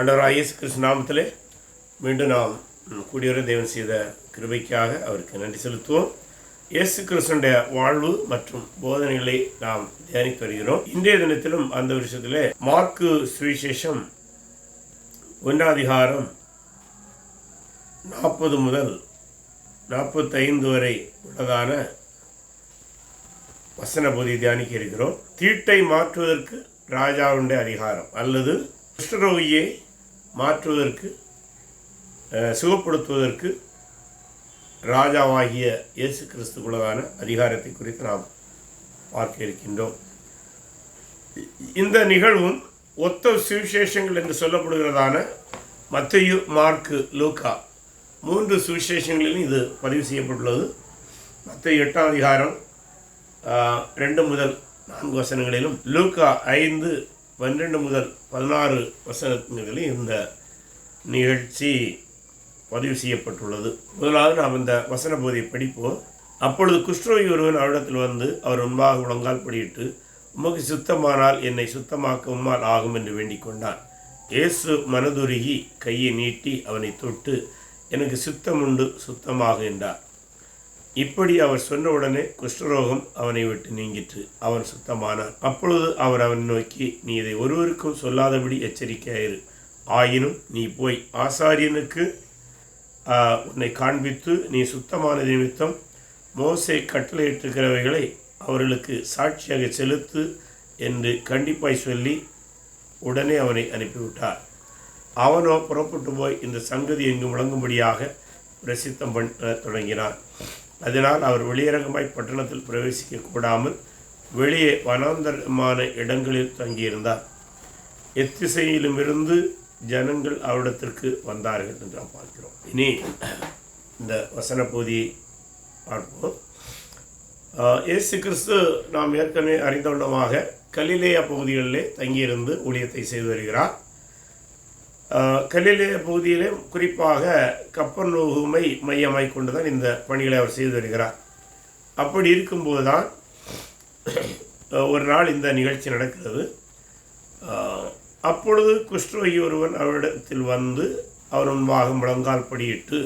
ஆண்டவராக இயேசு கிறிஸ்து நாமத்திலே மீண்டும் நாம் கூடியவரை தேவன் செய்த கிருபைக்காக அவருக்கு நன்றி செலுத்துவோம். இயேசு கிருஷ்ணனுடைய வாழ்வு மற்றும் போதனைகளை நாம் தியானித்து வருகிறோம். இன்றைய தினத்திலும் அந்த விஷயத்திலே மார்க்கு சுவிசேஷம் ஒன்றாதிகாரம் நாற்பது முதல் நாற்பத்தைந்து வரை உள்ளதான வசன பகுதி தியானிக்க இருக்கிறோம். தீட்டை மாற்றுவதற்கு ராஜாவுடைய அதிகாரம் அல்லது குஷ்டரோகியை மாற்றுவதற்கு சுகப்படுத்துவதற்கு ராஜாவாகிய இயேசு கிறிஸ்துக்குள்ளதான அதிகாரத்தை குறித்து நாம் பார்க்க இருக்கின்றோம். இந்த நிகழ்வும் ஒத்த சுவிசேஷங்கள் என்று சொல்லப்படுகிறதான மத்தையு மார்க்கு லூக்கா மூன்று சுவிசேஷங்களிலும் இது பதிவு செய்யப்பட்டுள்ளது. மத்திய எட்டாம் அதிகாரம் ரெண்டு முதல் நான்கு வசனங்களிலும் லூக்கா ஐந்து பன்னிரெண்டு முதல் பதினாறு வசனங்களில் இந்த நிகழ்ச்சி பதிவு செய்யப்பட்டுள்ளது. முதலாவது நாம் இந்த வசன பகுதியை படிப்போம். அப்பொழுது குஷ்டரோகி ஒருவன் அவரிடத்தில் வந்து அவர் முன்பாக முழங்கால் படியிட்டு உமக்கு சுத்தமானால் என்னை சுத்தமாக்க உம்மால் ஆகும் என்று வேண்டிக் கொண்டான். இயேசு மனதுருகி கையை நீட்டி அவனை தொட்டு எனக்கு சுத்தம் உண்டு சுத்தமாக என்றார். இப்படி அவர் சொன்னவுடனே குஷ்டரோகம் அவனை விட்டு நீங்கிற்று. அவன் சுத்தமானார் அப்பொழுது அவர் அவனை நோக்கி நீ இதை ஒருவருக்கும் சொல்லாதபடி எச்சரிக்கையாயிரு. ஆயினும் நீ போய் ஆசாரியனுக்கு உன்னை காண்பித்து நீ சுத்தமான நிமித்தம் மோசை கட்டளையிட்டிருக்கிறவைகளை அவர்களுக்கு சாட்சியாக செலுத்து என்று கண்டிப்பாய் சொல்லி உடனே அவனை அனுப்பிவிட்டார். அவனோ புறப்பட்டு போய் இந்த சங்கதி எங்கும் விளங்கும்படியாக பிரசித்தம் பண்ண தொடங்கினான். அதனால் அவர் வெளியரங்கமாய் பட்டணத்தில் பிரவேசிக்க கூடாமல் வெளியே வனாந்தரமான இடங்களில் தங்கியிருந்தார். எத்திசையிலுமிருந்து ஜனங்கள் அவரிடத்திற்கு வந்தார்கள் என்று நாம் பார்க்கிறோம். இனி இந்த வசன பகுதியை பார்ப்போம். இயேசு கிறிஸ்து நாம் ஏற்கனவே அறிந்தவண்ணமாக கலிலேயா பகுதிகளிலே தங்கியிருந்து ஊழியத்தை செய்து வருகிறார். ஆஹ், பகுதியிலே குறிப்பாக கப்பர் நோகுமை மையமாய் கொண்டுதான் இந்த பணிகளை அவர் செய்து வருகிறார். அப்படி இருக்கும்போது தான் ஒரு நாள் இந்த நிகழ்ச்சி நடக்கிறது. அப்பொழுது குஷ்டரோகி ஒருவன் அவரிடத்தில் வந்து அவர் முன்பாக முழங்கால் படியிட்டு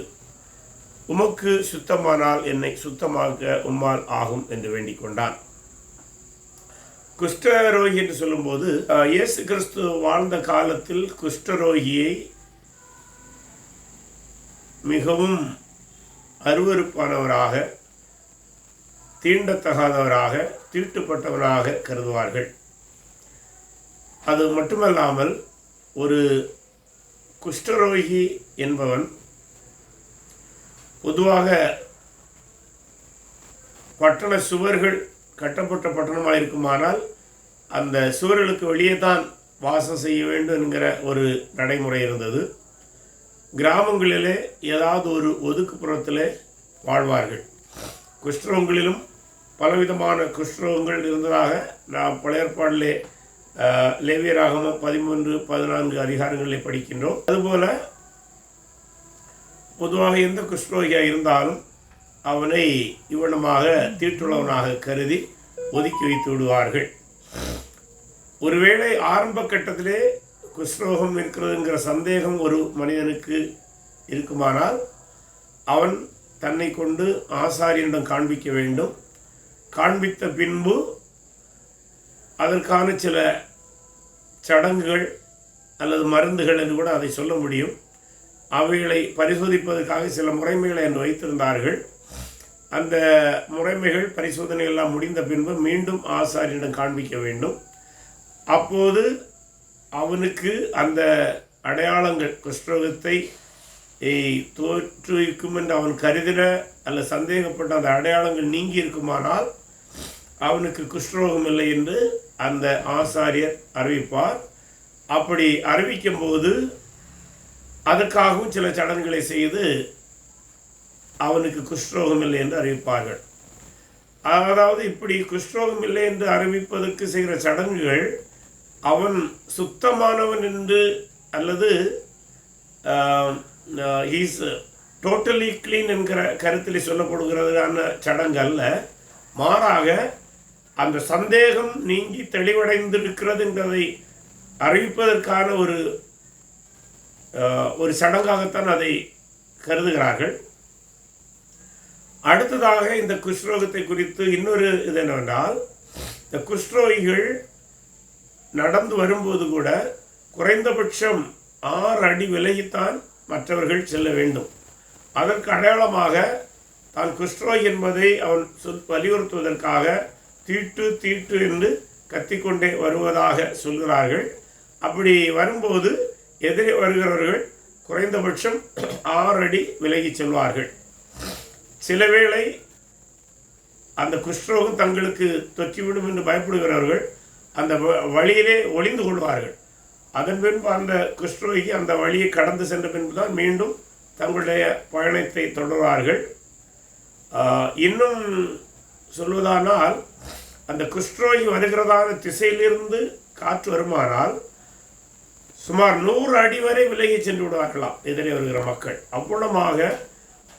உமக்கு சுத்தமானால் என்னை சுத்தமாக்க உம்மால் ஆகும் என்று வேண்டிக் கொண்டான். குஷ்டரோகி என்று சொல்லும்போது இயேசு கிறிஸ்து வாழ்ந்த காலத்தில் குஷ்டரோகியை மிகவும் அருவருப்பானவராக தீண்டத்தகாதவராக தீட்டுப்பட்டவராக கருதுவார்கள். அது மட்டுமல்லாமல் ஒரு குஷ்டரோகி என்பவன் பொதுவாக பட்டண சுவர்கள் கட்டப்பட்ட பட்டணமாக இருக்குமானால் அந்த சுவர்களுக்கு வெளியே தான் வாசம் செய்ய வேண்டும் என்கிற ஒரு நடைமுறை இருந்தது. கிராமங்களிலே ஏதாவது ஒரு ஒதுக்குப்புறத்தில் வாழ்வார்கள். குஷ்டரோகங்களிலும் பலவிதமான குஷ்டரோகங்கள் இருந்ததாக நாம் பழையற்பாடிலே லேவியராகம பதிமூன்று பதினான்கு அதிகாரங்களில் படிக்கின்றோம். அதுபோல் பொதுவாக எந்த குஷ்டரோகியாக இருந்தாலும் அவனை இவனமாக தீட்டுள்ளவனாக கருதி ஒதுக்கி வைத்து விடுவார்கள். ஒருவேளை ஆரம்ப கட்டத்திலே குஷ்ரோகம் இருக்கிறதுங்கிற சந்தேகம் ஒரு மனிதனுக்கு இருக்குமானால் அவன் தன்னை கொண்டு ஆசாரியனிடம் காண்பிக்க வேண்டும். காண்பித்த பின்பு அதற்கான சில சடங்குகள் அல்லது மருந்துகள் என்று கூட அதை சொல்ல முடியும். அவைகளை பரிசோதிப்பதற்காக சில முறைமைகளை என்று வைத்திருந்தார்கள். அந்த முறைமைகள் பரிசோதனை எல்லாம் முடிந்த பின்பு மீண்டும் ஆசாரியனிடம் காண்பிக்க வேண்டும். அப்போது அவனுக்கு அந்த அடையாளங்கள் குஷ்டரோகத்தை தோற்றுவிக்கும் என்று அவன் கருதின அல்ல சந்தேகப்பட்ட அந்த அடையாளங்கள் நீங்கி இருக்குமானால் அவனுக்கு குஷ்டரோகம் இல்லை என்று அந்த ஆசாரியர் அறிவிப்பார். அப்படி அறிவிக்கும் போது அதற்காகவும் சில சடங்குகளை செய்து அவனுக்கு குஷ்டரோகம் இல்லை என்று அறிவிப்பார்கள். அதாவது இப்படி குஷ்டரோகம் இல்லை என்று அறிவிப்பதற்கு செய்கிற சடங்குகள் அவன் சுத்தமானவன் என்று அல்லது ஈஸ் டோட்டலி க்ளீன் என்கிற கருத்தில் சொல்லப்படுகிறதான சடங்கு அல்ல மாறாக அந்த சந்தேகம் நீங்கி தெளிவடைந்திருக்கிறது என்பதை அறிவிப்பதற்கான ஒரு ஒரு சடங்காகத்தான் அதை கருதுகிறார்கள். அடுத்ததாக இந்த குஷ்ரோகத்தை குறித்து இன்னொரு இது என்னவென்றால் இந்த குஷ்ரோகிகள் நடந்து வரும்போது கூட குறைந்தபட்சம் ஆறு அடி விலகித்தான் மற்றவர்கள் செல்ல வேண்டும். அதற்கு அடையாளமாக தான் குஷ்ரோகி என்பதை அவன் வலியுறுத்துவதற்காக தீட்டு தீட்டு என்று கத்திக்கொண்டே வருவதாக சொல்கிறார்கள். அப்படி வரும்போது எதிரே வருகிறவர்கள் குறைந்தபட்சம் ஆறு அடி விலகிச் செல்வார்கள். சில வேளை அந்த குஷ்ரோகம் தங்களுக்கு தொற்றிவிடும் என்று பயப்படுகிறவர்கள் அந்த வ- வழியிலே ஒளிந்து கொள்வார்கள். அதன் பின்பு அந்த குஷ்ரோகி அந்த வழியை கடந்து சென்ற பின்பு தான் மீண்டும் தங்களுடைய பயணத்தை தொடர்வார்கள். இன்னும் சொல்வதானால் அந்த குஷ்ரோகி வருகிறதான திசையிலிருந்து காற்று வருமானால் சுமார் நூறு அடி வரை விலகி சென்று விடுவார்களாம் எதிரே வருகிற மக்கள். அவ்வளமாக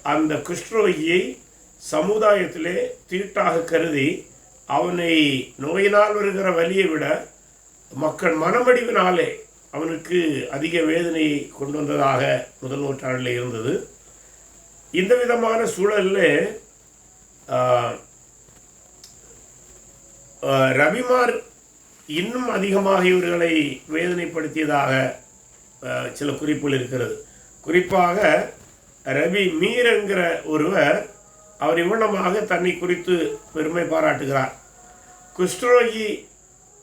அந்த குஷ்ரோகியை சமுதாயத்திலே தீட்டாக கருதி அவனை நோயினால் வருகிற வலியை விட மக்கள் மனமடிவினாலே அவனுக்கு அதிக வேதனையை கொண்டு வந்ததாக முதல் நூற்றாண்டில் இருந்தது. இந்த விதமான சூழலில் ஆஹ், ரவிமார் இன்னும் அதிகமாக இவர்களை வேதனைப்படுத்தியதாக சில குறிப்புகள் இருக்கிறது. குறிப்பாக ரவி மீர் என்கிற ஒருவர் அவர் இவ்வளவாக தன்னை குறித்து பெருமை பாராட்டுகிறார். குஷ்டரோகி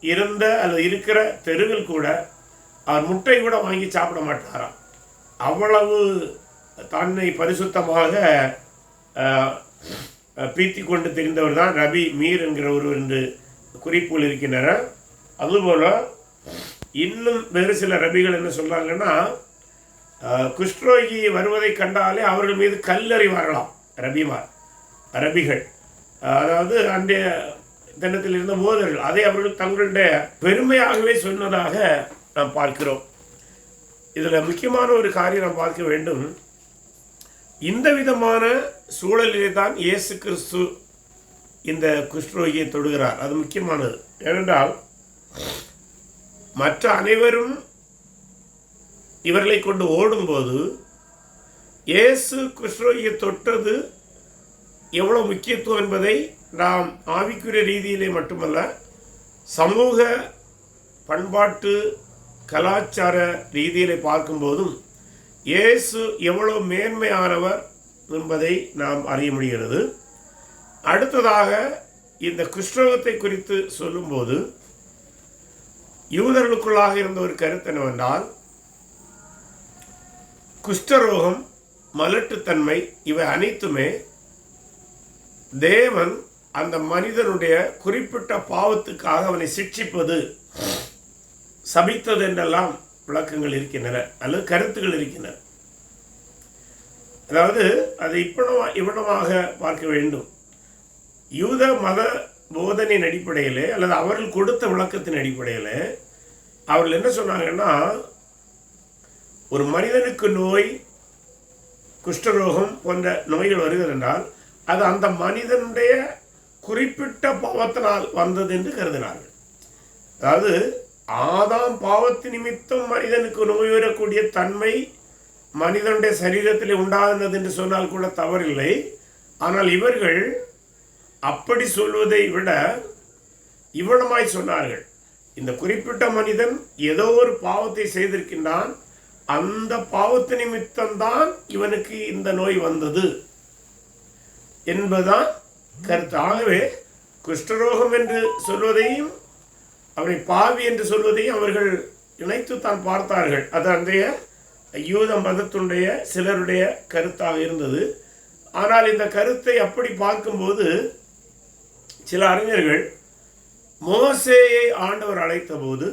இருந்த அல்லது இருக்கிற தெருவில் கூட அவர் முட்டை கூட வாங்கி சாப்பிட மாட்டாராம். அவ்வளவு தன்னை பரிசுத்தமாக பீத்தி கொண்டு தெரிந்தவர் தான் ரவி மீர் என்கிற ஒருவர் என்று குறிப்புகள் இருக்கின்றன. அதுபோல இன்னும் வேறு சில ரபிகள் என்ன சொல்றாங்கன்னா ஆஹ், குஷ்டரோகி வருவதை கண்டாலே அவர்கள் மீது கல்லறிவார்களாம் ரபிமார். அரபிகள். அதாவது அன்றைய தினத்தில் இருந்த போதர்கள் அதை அவர்கள் தங்களுடைய பெருமையாகவே சொன்னதாக நாம் பார்க்கிறோம். இதில் முக்கியமான ஒரு காரியம் நாம் பார்க்க வேண்டும். இந்த விதமான சூழலிலே தான் இயேசு கிறிஸ்து இந்த குஷ்ரோகியை தொடுகிறார். அது முக்கியமானது. ஏனென்றால் மற்ற அனைவரும் இவர்களை கொண்டு ஓடும்போது இயேசு குஷ்ரோகியை தொட்டது எவ்வளோ முக்கியத்துவம் என்பதை நாம் ஆவிக்குரிய ரீதியிலே மட்டுமல்ல சமூக பண்பாட்டு கலாச்சார ரீதியிலே பார்க்கும்போதும் இயேசு எவ்வளோ மேன்மையானவர் என்பதை நாம் அறிய முடிகிறது. அடுத்ததாக இந்த குஷ்டரோகத்தை குறித்து சொல்லும்போது யூதர்களுக்குள்ளாக இருந்த ஒரு கருத்து என்னவென்றால் குஷ்டரோகம் மலட்டுத்தன்மை இவை அனைத்துமே தேவன் அந்த மனிதனுடைய குறிப்பிட்ட பாவத்துக்காக அவனை சிக்ஷிப்பது சபித்தது என்றெல்லாம் விளக்கங்கள் இருக்கின்றன அல்லது கருத்துகள் இருக்கின்றன. அதாவது அதை இப்பணமா இவ்விடமாக பார்க்க வேண்டும். யூத மத போதனையின் அடிப்படையில் அல்லது அவர்கள் கொடுத்த விளக்கத்தின் அடிப்படையில் அவர்கள் என்ன சொன்னாங்கன்னா ஒரு மனிதனுக்கு நோய் குஷ்டரோகம் போன்ற நோய்கள் வருகிறது என்றால் அது அந்த மனிதனுடைய குறிப்பிட்ட பாவத்தினால் வந்தது என்று கருதினார்கள். அதாவது ஆதாம் பாவத்து நிமித்தம் மனிதனுக்கு நோய் வரக்கூடிய தன்மை மனிதனுடைய சரீரத்தில் உண்டானது என்று சொன்னால் கூட தவறில்லை. ஆனால் இவர்கள் அப்படி சொல்வதை விட இவ்வளமாய் சொன்னார்கள். இந்த குறிப்பிட்ட மனிதன் ஏதோ ஒரு பாவத்தை செய்திருக்கின்றான். அந்த பாவத்து நிமித்தம்தான் இவனுக்கு இந்த நோய் வந்தது. என்பதுதான் கருத்து. ஆகவே குஷ்டரோகம் என்று சொல்வதையும் அவனை பாவி என்று சொல்வதையும் அவர்கள் இணைத்து தான் பார்த்தார்கள். அது அன்றைய யூத மதத்தினுடைய சிலருடைய கருத்தாக இருந்தது. ஆனால் இந்த கருத்தை அப்படி பார்க்கும்போது சில அறிஞர்கள் மோசேயை ஆண்டவர் அழைத்த போது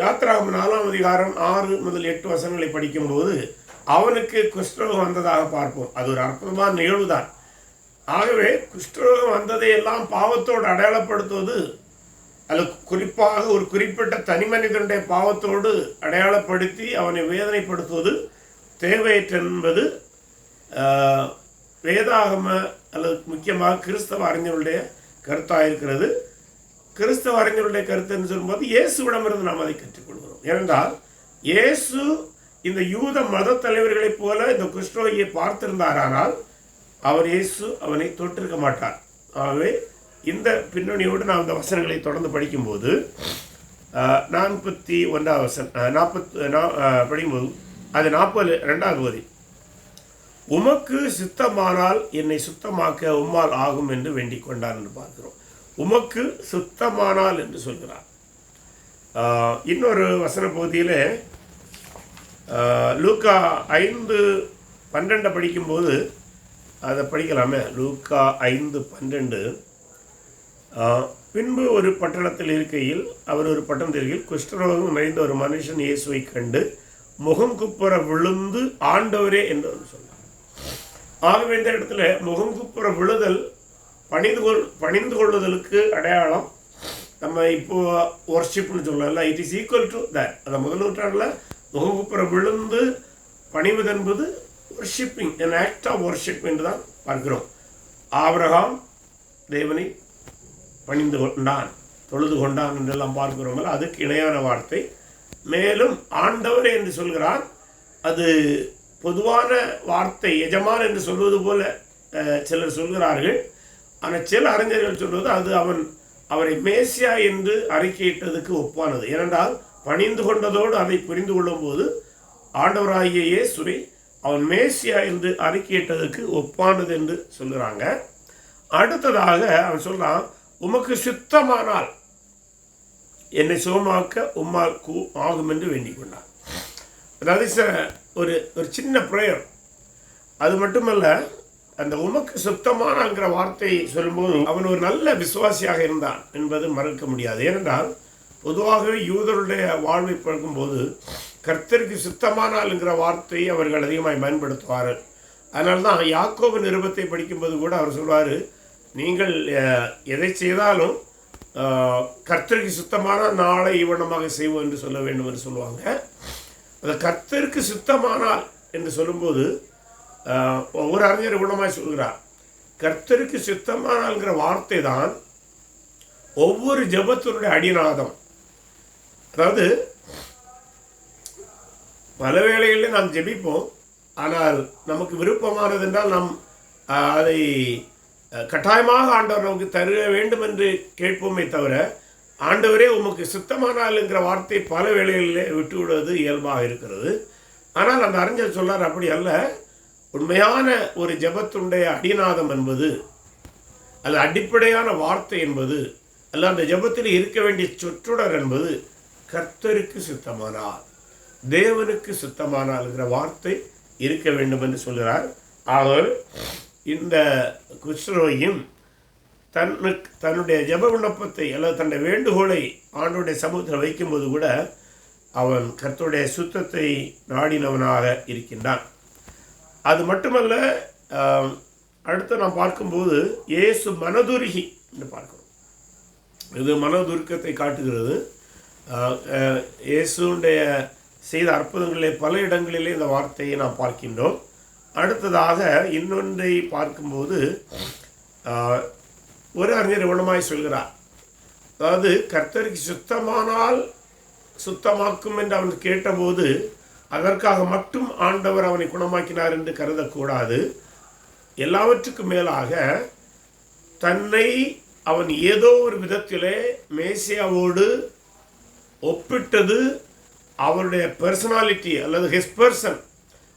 யாத்ராகம் நாலாம் அதிகாரம் ஆறு முதல் எட்டு வசனங்களை படிக்கும்போது அவனுக்கு குஷ்டரோகம் வந்ததாக பார்ப்போம். அது ஒரு அற்புதமான நிகழ்வுதான். ஆகவே குஷ்டரோகம் வந்ததை எல்லாம் பாவத்தோடு அடையாளப்படுத்துவது அல்ல குறிப்பாக ஒரு குறிப்பிட்ட தனி மனிதனுடைய பாவத்தோடு அடையாளப்படுத்தி அவனை வேதனைப்படுத்துவது தேவையற்ற என்பது வேதாகம அல்லது முக்கியமாக கிறிஸ்தவ அறிஞருடைய கருத்தாக இருக்கிறது. கிறிஸ்தவ அறிஞருடைய கருத்து என்று சொல்லும்போது இயேசுவிடமிருந்து நாம் அதை கற்றுக்கொள்கிறோம். ஏனென்றால் இயேசு இந்த யூத மத தலைவர்களைப் போல இந்த குஷ்டரோகியை பார்த்திருந்தாரானால் அவர் இயேசு அவனை தொட்டிருக்க மாட்டார். ஆகவே இந்த பின்னணியோடு நாம் இந்த வசனங்களை தொடர்ந்து படிக்கும்போது நாற்பத்தி ஒன்றாவது வசனம் நாற்பத்தி படிக்கும்போது அது நாற்பது ரெண்டாவது பகுதி. உமக்கு சுத்தமானால் என்னை சுத்தமாக்க உம்மால் ஆகும் என்று வேண்டிக் கொண்டார் என்று பார்க்கிறோம். உமக்கு சுத்தமானால் என்று சொல்கிறார். இன்னொரு வசன பகுதியில் லூக்கா ஐந்து பன்னெண்டை படிக்கும்போது அதை படிக்கலாமே. லூக்கா ஐந்து பன்னெண்டு ஆஹ், பின்பு ஒரு பட்டணத்தில் இருக்கையில் அவர் ஒரு பட்டணத்தில் இருக்கையில் குஷ்டரோகம் நிறைந்த ஒரு மனுஷன் இயேசுவை கண்டு முகம் குப்புற விழுந்து ஆண்டவரே என்று அவர் சொன்னார். ஆகவே இந்த இடத்துல முகம் குப்புற விழுதல் பணிந்து கொள் பணிந்து கொள்ளுதலுக்கு அடையாளம் நம்ம இப்போ ஒர்ஷிப்னு சொல்லல it is equal to that அந்த முதல் நூற்றாண்டில் முகம் குப்புற விழுந்து பணிவது என்பது worshipping an act of worship என்று தான் பார்க்கிறோம். ஆபிரகாம் தேவனை பணிந்து கொண்டான் தொழுது கொண்டான் என்றெல்லாம் பார்க்கிறோம் அதுக்கு இணையான வார்த்தை. மேலும் ஆண்டவர் என்று சொல்கிறார் அது பொதுவான வார்த்தை எஜமான் என்று சொல்வது போல சிலர் சொல்கிறார்கள். ஆனால் சில அறிஞர்கள் சொல்வது அது அவன் அவரை மேசியா என்று அறிக்கையிட்டதுக்கு ஒப்பானது. ஏனென்றால் பணிந்து கொண்டதோடு அதை புரிந்து கொள்ளும்போது ஆண்டவராகிய இயேசுவை அவன் மேசியா என்று அறிக்கையிட்டதற்கு ஒப்பானது என்று சொல்லுறாங்க. அடுத்ததாக அவன் சொல்றான் உமக்கு சுத்தமானால் என்னை சுகமாக்க உம்மால் கூ ஆகும் என்று வேண்டிக் கொண்டான். அதாவது சில ஒரு ஒரு சின்ன ப்ரேயர் அது மட்டுமல்ல அந்த உமக்கு சுத்தமானங்கிற வார்த்தையை சொல்லும்போது அவன் ஒரு நல்ல விசுவாசியாக இருந்தான் என்பது மறக்க முடியாது. ஏனென்றால் பொதுவாகவே யூதருடைய வாழ்வை பார்க்கும்போது கர்த்தருக்கு சித்தமானால்ங்கிற வார்த்தையை அவர்கள் அதிகமாக பயன்படுத்துவார் அதனால தான் யாக்கோபு நிருபத்தை படிக்கும்போது கூட அவர் சொல்வார் நீங்கள் எதை செய்தாலும் கர்த்தருக்கு சுத்தமான நாளை இவனமாக செய்வோம் என்று சொல்ல வேண்டும் என்று சொல்லுவாங்க. அந்த கர்த்தருக்கு சுத்தமானால் என்று சொல்லும்போது ஆஹ், அறிஞர் குணமாய் சொல்கிறார் கர்த்தருக்கு சுத்தமானால்ங்கிற வார்த்தை தான் ஒவ்வொரு ஜபத்தினுடைய அடிநாதம். அதாவது பல வேளைகளில் நாம் ஜெபிப்போம். ஆனால் நமக்கு விருப்பமானது என்றால் நாம் அதை கட்டாயமாக ஆண்டவர் நமக்கு தர வேண்டும் என்று கேட்போமே தவிர ஆண்டவரே உமக்கு சுத்தமானாலுங்கிற வார்த்தை பல வேளைகளிலே விட்டு விடுவது இயல்பாக இருக்கிறது. ஆனால் அந்த அறிஞர் சொல்றார் அப்படி அல்ல. உண்மையான ஒரு ஜபத்துடைய அடிநாதம் என்பது அல்லது அடிப்படையான வார்த்தை என்பது அல்ல அந்த ஜெபத்தில் இருக்க வேண்டிய சொற்றொடர் என்பது கர்த்தருக்கு சுத்தமானால் தேவனுக்கு சுத்தமானால்ங்கிற வார்த்தை இருக்க வேண்டும் என்று சொல்கிறார். அவர் இந்த குஷ்ரோயும் தன்னுக்கு தன்னுடைய ஜெப விண்ணப்பத்தை அல்லது தன்னுடைய வேண்டுகோளை ஆண்டோடைய சமூகத்தில் வைக்கும்போது கூட அவன் கர்த்தருடைய சுத்தத்தை நாடினவனாக இருக்கின்றான். அது மட்டுமல்ல அடுத்து நாம் பார்க்கும்போது இயேசு மனதுருகி என்று பார்க்கிறோம். இது மனதுருக்கத்தை காட்டுகிறது. இயேசுடைய செய்த அற்புதங்களிலே பல இடங்களிலே இந்த வார்த்தையை நாம் பார்க்கின்றோம். அடுத்ததாக இன்னொன்றை பார்க்கும்போது ஒரு அறிஞர் குணமாய் சொல்கிறார். அதாவது கர்த்தருக்கு சுத்தமானால் சுத்தமாக்கும் என்று அவன் கேட்டபோது அதற்காக மட்டும் ஆண்டவர் அவனை குணமாக்கினார் என்று கருதக்கூடாது. எல்லாவற்றுக்கும் மேலாக தன்னை அவன் ஏதோ ஒரு விதத்திலே மேசியாவோடு ஒப்பிட்டது அவருடைய பர்சனாலிட்டி அல்லது ஹிஸ் பர்சன்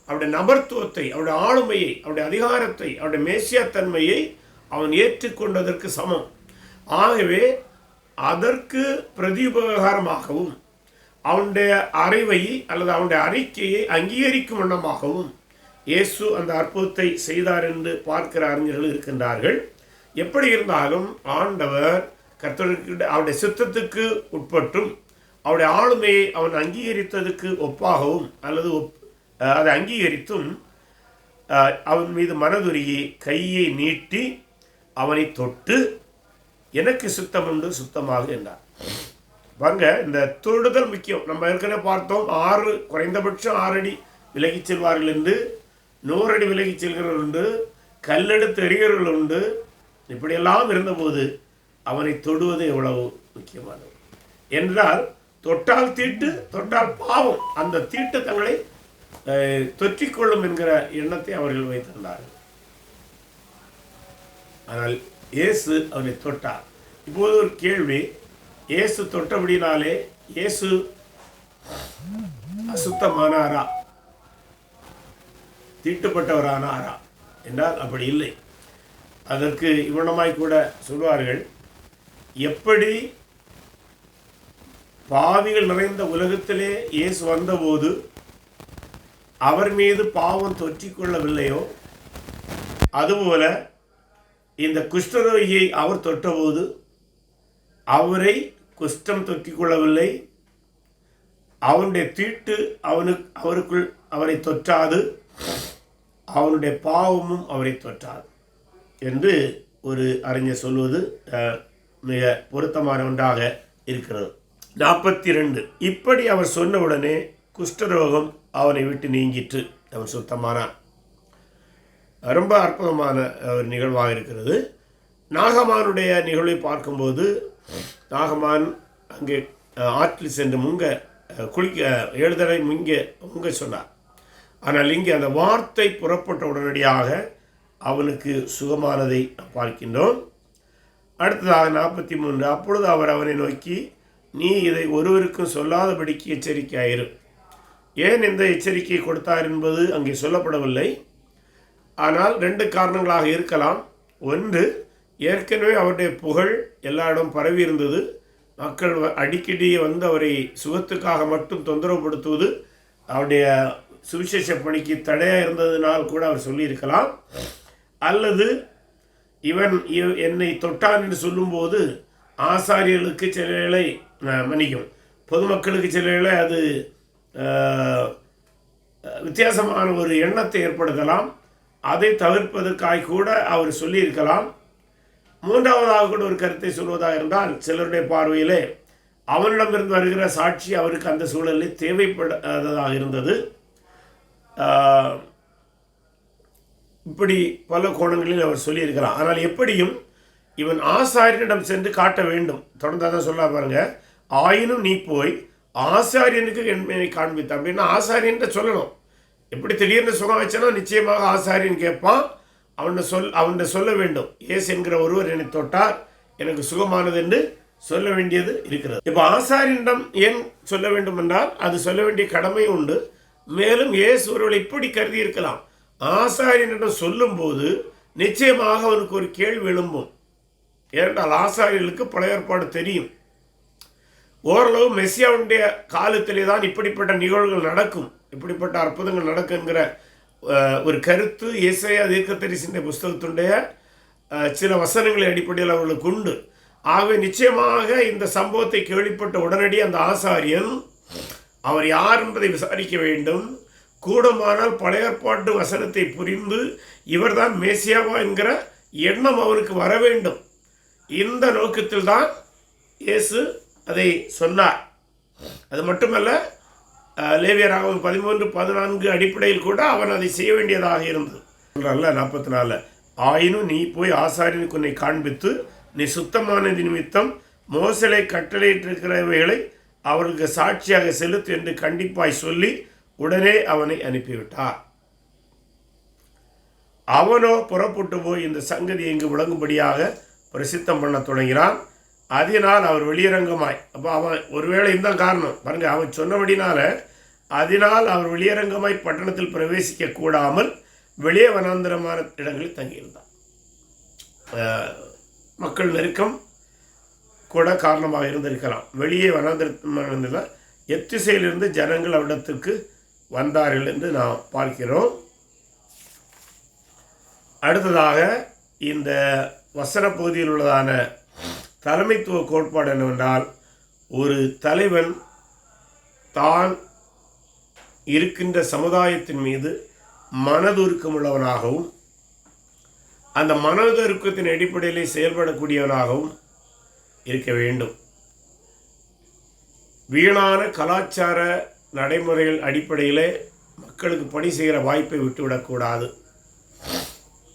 அவருடைய நபர்த்துவத்தை அவருடைய ஆளுமையை அவருடைய அதிகாரத்தை அவருடைய மேசியத்தன்மையை அவன் ஏற்றுக்கொண்டதற்கு சமம். ஆகவே அதற்கு பிரதிபகாரமாகவும் அவனுடைய அறிவை அல்லது அவனுடைய அறிக்கையை அங்கீகரிக்கும் வண்ணமாகவும் இயேசு அந்த அற்புதத்தை செய்தார் என்று பார்க்கிற அறிஞர்கள் இருக்கின்றார்கள். எப்படி இருந்தாலும் ஆண்டவர் கர்த்தருக்கு அவருடைய சித்தத்துக்கு உட்பட்டும் அவருடைய ஆளுமையை அவன் அங்கீகரித்ததுக்கு ஒப்பாகவும் அல்லது ஒப் அதை அங்கீகரித்தும் அவன் மீது மனதுருகி கையை நீட்டி அவனை தொட்டு எனக்கு சுத்தம் உண்டு சுத்தமாக என்றார். பாருங்க இந்த தொடுதல் முக்கியம். நம்ம ஏற்கனவே பார்த்தோம் ஆறு குறைந்தபட்சம் ஆறு அடி விலகிச் செல்வார்கள் என்று நூறு அடி விலகிச் செல்கிறவர்கள் உண்டு கல்லெடுத்து எறிகிறவர்கள் உண்டு. இப்படியெல்லாம் இருந்தபோது அவனை தொடுவது எவ்வளவு முக்கியமானது? என்றால் தொட்டால் தீட்டு தொட்டால் பாவம். அந்த தீட்டு தங்களை தொற்றிக்கொள்ளும் என்கிற எண்ணத்தை அவர்கள் வைத்திருந்தார்கள். ஆனால் இயேசு அவனை தொட்டார். இப்போது ஒரு கேள்வி. இயேசு தொட்டபடினாலே இயேசு அசுத்தமானாரா? தீட்டுப்பட்டவரானாரா? என்றால் அப்படி இல்லை. அதற்கு இவனமாய் கூட சொல்வார்கள் எப்படி பாவிகள் நிறைந்த உலகத்திலே இயேசு வந்தபோது அவர் மீது பாவம் தொற்றிக்கொள்ளவில்லையோ? அதுபோல இந்த குஷ்டரோகியை அவர் தொட்டபோது அவரை குஷ்டம் தொற்றிக்கொள்ளவில்லை. அவனுடைய தீட்டு அவனுக்கு அவருக்குள் அவரை தொற்றாது. அவனுடைய பாவமும் அவரை தொற்றாது என்று ஒரு அறிஞர் சொல்வது மிக பொருத்தமான ஒன்றாக இருக்கிறது. நாற்பத்தி ரெண்டு இப்படி அவர் சொன்ன உடனே குஷ்டரோகம் அவனை விட்டு நீங்கிற்று. அவன் சுத்தமானான் ரொம்ப அற்புதமான ஒரு நிகழ்வாக இருக்கிறது. நாகமானுடைய நிகழ்வை பார்க்கும்போது நாகமான் அங்கே ஆற்றில் சென்று முங்க குளிக்க எழுதலை முங்க முங்க சொன்னார். ஆனால் இங்கே அந்த வார்த்தை புறப்பட்ட உடனடியாக அவனுக்கு சுகமானதை பார்க்கின்றோம். அடுத்ததாக நாற்பத்தி மூன்று. அப்பொழுது அவர் அவனை நோக்கி நீ இதை ஒருவருக்கும் சொல்லாதபடிக்கு எச்சரிக்கையாயிரு. ஏன் இந்த எச்சரிக்கை கொடுத்தார் என்பது அங்கே சொல்லப்படவில்லை. ஆனால் ரெண்டு காரணங்களாக இருக்கலாம். ஒன்று ஏற்கனவே அவருடைய புகழ் எல்லா இடம் பரவி இருந்தது. மக்கள் வ- அடிக்கடி வந்து அவரை சுகத்துக்காக மட்டும் தொந்தரவுப்படுத்துவது அவருடைய சுவிசேஷ பணிக்கு தடையாக இருந்ததுனால் கூட அவர் சொல்லியிருக்கலாம். அல்லது இவன் என்னை தொட்டான் என்று சொல்லும்போது ஆசாரியர்களுக்கு சில வேளை மன்னிக்கும் பொதுமக்களுக்கு சில அது வித்தியாசமான ஒரு எண்ணத்தை ஏற்படுத்தலாம். அதை தவிர்ப்பதற்காக கூட அவர் சொல்லியிருக்கலாம். மூன்றாவதாக கூட ஒரு கருத்தை சொல்வதாக இருந்தால் சிலருடைய பார்வையிலே அவனிடமிருந்து வருகிற சாட்சி அவருக்கு அந்த சூழலில் தேவைப்படாததாக இருந்தது. இப்படி பல கோணங்களில் அவர் சொல்லியிருக்கிறார். ஆனால் எப்படியும் இவன் ஆசாரியனிடம் சென்று காட்ட வேண்டும். தொடர்ந்து தான் சொல்ல பாருங்கள் ஆயினும் நீ போய் ஆசாரியனுக்கு என்னை காண்பித்த அப்படின்னா ஆசாரியன்ட்ட சொல்லணும். எப்படி திடீர்னு சுகம் வச்சனா நிச்சயமாக ஆசாரியன் கேட்பான். அவனை சொல் அவன்கிட்ட சொல்ல வேண்டும். ஏஸ் என்கிற ஒருவர் என்னை தொட்டார். எனக்கு சுகமானது என்று சொல்ல வேண்டியது இருக்கிறது. இப்போ ஆசாரியனிடம் ஏன் சொல்ல வேண்டும் என்றால் அது சொல்ல வேண்டிய கடமை உண்டு. மேலும் ஏசு ஒருவரை இப்படி கருதி இருக்கலாம். ஆசாரியனிடம் சொல்லும்போது நிச்சயமாக அவனுக்கு ஒரு கேள்வி எழும்பும். ஏனென்றால் ஆசாரியர்களுக்கு பழைய ஏற்பாடு தெரியும். ஓரளவு மெஸ்ஸியாவுடைய காலத்திலே தான் இப்படிப்பட்ட நிகழ்வுகள் நடக்கும். இப்படிப்பட்ட அற்புதங்கள் நடக்குங்கிற ஒரு கருத்து இசையா தீர்க்கத்தரிசின்ற புஸ்தகத்துடைய சில வசனங்களை அடிப்படையில் அவர்களுக்கு உண்டு. ஆகவே நிச்சயமாக இந்த சம்பவத்தை கேள்விப்பட்ட உடனடி அந்த ஆசாரியன் அவர் யார் என்பதை விசாரிக்க வேண்டும். கூடமானால் பழைய ஏற்பாட்டு வசனத்தை புரிந்து இவர்தான் மேசியாவா என்கிற எண்ணம் அவருக்கு வர வேண்டும். இந்த நோக்கத்தில் தான் இயேசு அதை சொன்னார். அது மட்டுமல்ல அஹ், லேவியராகவும் பதிமூன்று பதினான்கு அடிப்படையில் கூட அவன் அதை செய்ய வேண்டியதாக இருந்தது. நாற்பத்தி நாலு ஆயினும் நீ போய் ஆசாரியனுக்கு உன்னை காண்பித்து நீ சுத்தமானது நிமித்தம் மோசலை கட்டளையிட்டிருக்கிறவைகளை அவர்களுக்கு சாட்சியாக செலுத்து என்று கண்டிப்பாய் சொல்லி உடனே அவனை அனுப்பிவிட்டார். அவனோ புறப்பட்டு போய் இந்த சங்கதி இங்கு விளங்கும்படியாக பிரசித்தம் பண்ண தொடங்கினான். அதனால் அவர் வெளியரங்கமாய். அப்போ அவன் ஒருவேளை இந்த காரணம். பாருங்க அவன் சொன்னபடினால அதனால் அவர் வெளியரங்கமாய் பட்டணத்தில் பிரவேசிக்க கூடாமல் வெளியே வனாந்தரமான இடங்களில் தங்கியிருந்தான். மக்கள் நெருக்கம் கூட காரணமாக இருந்திருக்கலாம். வெளியே வனாந்திரத்தில் எத்திசையிலிருந்து ஜனங்கள் அவரிடத்துக்கு வந்தார்கள் என்று நாம் பார்க்கிறோம். அடுத்ததாக இந்த வசன பகுதியில் உள்ளதான தலைமைத்துவ கோட்பாடு என்னவென்றால் ஒரு தலைவன் தான் இருக்கின்ற சமுதாயத்தின் மீது மனதுருக்கம் உள்ளவனாகவும் அந்த மனதுருக்கத்தின் அடிப்படையிலே செயல்படக்கூடியவனாகவும் இருக்க வேண்டும். வீணான கலாச்சார நடைமுறைகள் அடிப்படையிலே மக்களுக்கு பணி செய்கிற வாய்ப்பை விட்டுவிடக்கூடாது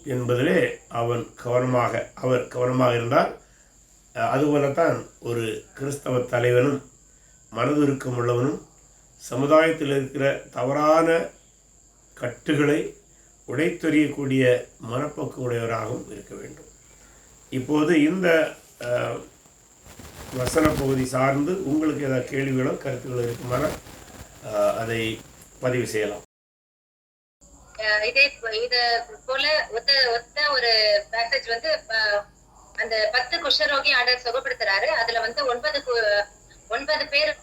என்பதிலே அவன் கவனமாக அவர் கவனமாக இருந்தார் அதுபோலத்தான் ஒரு கிறிஸ்தவ தலைவனும் மனதுருக்கம் உள்ளவனும் சமுதாயத்தில் இருக்கிற தவறான கட்டுகளை உடைத்தெறியக்கூடிய மனப்போக்கு உடையவராகவும் இருக்க வேண்டும். இப்போது இந்த வசன பகுதி சார்ந்து உங்களுக்கு ஏதாவது கேள்விகளோ கருத்துகளோ இருக்குமானால் அதை பதிவு செய்யலாம். இதே போ- இது போல ஒத்த ஒத்த ஒரு பேசேஜ் வந்து அந்த பத்து குஷ்டரோகி ஆண்டவர் சுகப்படுத்துறாரு. அதுல வந்து ஒன்பது ஒன்பது பேர்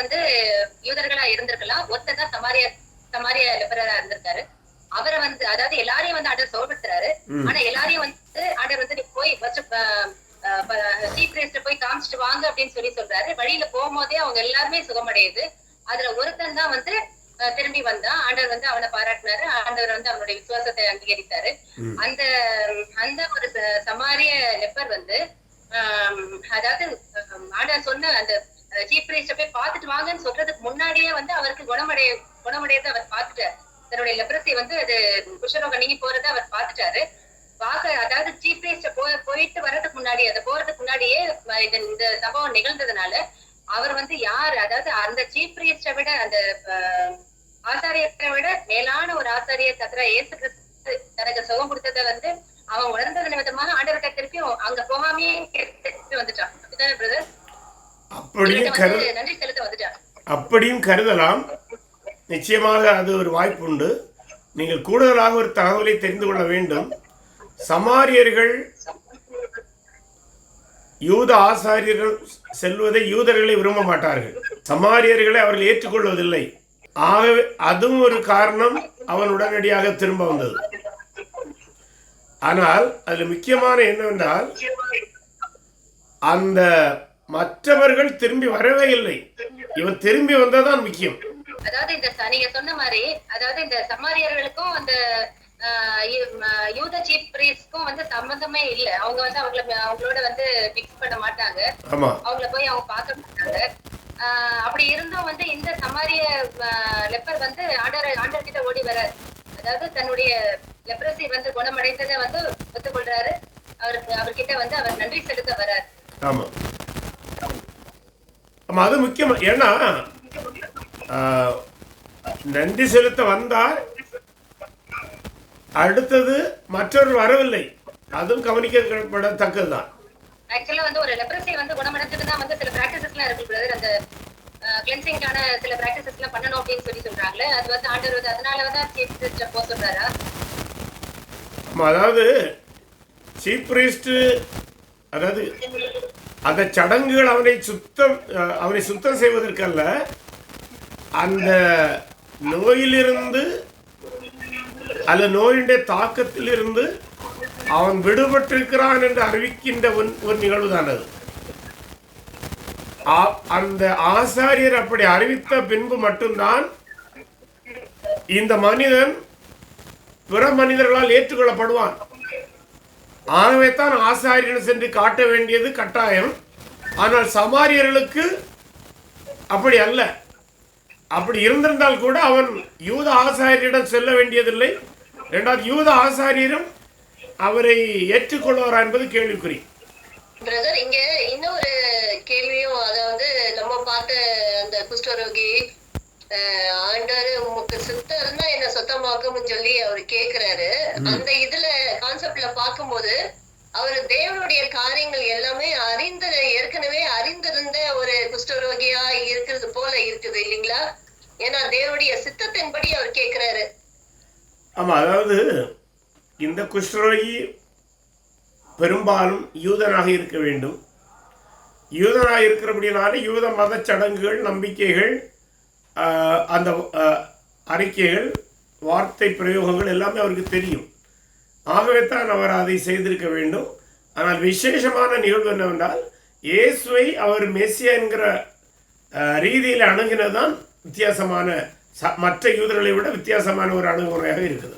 வந்து யூதர்களா இருந்திருக்கலாம். ஒத்ததான் சமாரிய சமாரிய லிபரலா இருந்திருக்காரு. அவரை வந்து அதாவது எல்லாரையும் வந்து ஆண்டவர் சுகப்படுத்துறாரு. ஆனா எல்லாரையும் வந்து ஆண்டவர் வந்து நீ போய் பிரேஸ்ட போய் காமிச்சிட்டு வாங்க அப்படின்னு சொல்லி சொல்றாரு. வழியில போகும்போதே அவங்க எல்லாருமே சுகமடையுது. அதுல ஒருத்தன் தான் வந்து திரும்பி வந்தான் ஆண்டவர் வந்து அவனை பாராட்டினாரு. ஆண்டவர் வந்து அவனுடைய விசுவாசத்தை அங்கீகரித்தாரு. அந்த அந்த ஒரு சமாரிய லெப்பர் வந்து அதாவது ஆண்டவர் சொன்ன அந்த சீஃப் பிரேஸ்ட போய் பார்த்துட்டு வாங்கன்னு சொல்றதுக்கு முன்னாடியே வந்து அவருக்கு குணமடைய குணமடையதை அவர் பார்த்துட்டார். தன்னுடைய லெப்ரசி வந்து அது குஷ்டரோகம் நீங்கி போறதை அவர் பார்த்துட்டாரு. பார்க்க அதாவது சீஃப் பிரேஸ்ட போ போயிட்டு வர்றதுக்கு முன்னாடி அது போறதுக்கு முன்னாடியே இந்த சம்பவம் நிகழ்ந்ததுனால அவர் வந்து யார் அதாவது அந்த சீஃப் பிரேஸ்ட விட அந்த ஆசாரியரை விட மேலான ஒரு ஆசாரியர் கத்திர இயேசு கிறிஸ்து தனக்கு சுகம் கொடுத்ததை வந்து அவன் உணர்ந்தது நிமித்தமாக ஆண்டவர்கிட்ட திருப்பியும் அங்க போகாமே வந்துட்டான். அப்படிதானே பிரதர் அப்படியும் நன்றி செலுத்த வந்துட்டான். அப்படியும் கருதலாம். நிச்சயமாக அது ஒரு வாய்ப்புண்டு நீங்கள் கூடுதலாக ஒரு தகவலை தெரிந்து கொள்ள வேண்டும். சமாரியர்கள் யூத ஆசாரியர்கள் செல்வதை யூதர்களை விரும்ப மாட்டார்கள். சமாரியர்களை அவர்கள் ஏற்றுக்கொள்வதில்லை. ஆகவே அதுவும் ஒரு காரணம் அவன் உடனடியாக திரும்ப வந்தது. ஆனால் அதில் முக்கியமான என்னவென்றால் அந்த மற்றவர்கள் திரும்பி வரவே இல்லை. இவன் திரும்பி வந்ததுதான் முக்கியம். அதாவது இந்த நீங்க சொன்ன மாதிரி அதாவது இந்த சமாரியர்களுக்கும் அந்த யூத சீஃப் பிரீஸ்க்கும் வந்து சம்பந்தமே இல்ல. அவங்க வந்து அவங்கள அவங்களோட வந்து பிக்ஸ் பண்ண மாட்டாங்க. ஆமா. அவங்கள போய் அவங்க பார்க்க மாட்டாங்க. அப்படி இருந்தும் வந்து இந்த சமாரிய லெப்பர் வந்து ஆண்டர் ஆண்டர் கிட்ட ஓடி வராரு. அதாவது தன்னுடைய லெப்ரசி வந்து குணமடைந்ததை வந்து ஒத்துக்கொள்றாரு. அவருக்கு அவர்கிட்ட வந்து அவர் நன்றி செலுத்த வராரு. ஆமா. ஆமா அது முக்கியம் ஏன்னா நன்றி செலுத்த வந்தால் அடுத்தது மற்றொரு வரவில்லை. அதுவும் கவனிக்கப்படத்தக்கதுதான் ஆக்சுவலா வந்து ஒரு லெப்ரசி வந்து குணமடைஞ்சதுன்னா வந்து சில பிராக்டிசஸ் எல்லாம் இருக்கு brother. அந்த கிளென்சிங்கான சில பிராக்டிசஸ் எல்லாம் பண்ணணும் அப்படின்னு சொல்லி சொல்றாங்களே அது வந்து ஆண்டவர் வந்து அதனால வந்து சீஃப் மினிஸ்டர் போக சொல்றாரா அதாவது சீஃப் பிரீஸ்ட் அதாவது அந்த சடங்குகள் அவனை சுத்தம் அவனை சுத்தம் செய்வதற்கல்ல அந்த நோயிலிருந்து அல்ல நோயினுடைய தாக்கத்திலிருந்து அவன் விடுபட்டிருக்கிறான் என்று அறிவிக்கின்ற ஒரு நிகழ்வு தான் அது அந்த ஆசாரியர் அப்படி அறிவித்த பின்பு மட்டும்தான் இந்த மனிதன் பிற மனிதர்களால் ஏற்றுக்கொள்ளப்படுவான். ஆகவே தான் ஆசாரியன் சென்று காட்ட வேண்டியது கட்டாயம். ஆனால் சமாரியர்களுக்கு அப்படி அல்ல. அப்படி இருந்திருந்தால் கூட அவன் யூத ஆசாரியரிடம் செல்ல வேண்டியதில்லை. இரண்டாவது யூத ஆசாரியரும் அவரை ஏற்றுக்கொள்வாரா என்பது கேள்விக்குறி. பிரதர் இங்க இன்னொரு கேள்வியும் அதாவது நம்ம பார்த்த அந்த குஷ்டரோகி ஆண்டவர் உமக்கு சித்தம் இருந்தா என்ன சுத்தமாக்கும்னு சொல்லி அவர் கேக்குறாரு. அந்த இதுல கான்செப்ட்ல பார்க்கும்போது அவர் தேவனுடைய காரியங்கள் எல்லாமே அறிந்த ஏற்கனவே அறிந்திருந்த ஒரு குஷ்டரோகியா இருக்கிறது போல இருக்குது இல்லைங்களா? ஏன்னா தேவனுடைய சித்தத்தின்படி அவர் கேக்குறாரு. ஆமாம் அதாவது இந்த குஷ்டரோகி பெரும்பாலும் யூதனாக இருக்க வேண்டும். யூதனாக இருக்கிறபடினால யூத மத சடங்குகள் நம்பிக்கைகள் அந்த அறிக்கைகள் வார்த்தை பிரயோகங்கள் எல்லாமே அவருக்கு தெரியும். ஆகவே தான் அவர் அதை செய்திருக்க வேண்டும். ஆனால் விசேஷமான நிகழ்வு என்னவென்றால் இயேசுவை அவர் மெஸ்ஸியா என்கிற ரீதியில் அணுகினதுதான் வித்தியாசமான ச- மற்ற யூதர்களை விட வித்தியாசமான ஒரு அணுகுமுறையாக இருக்குது.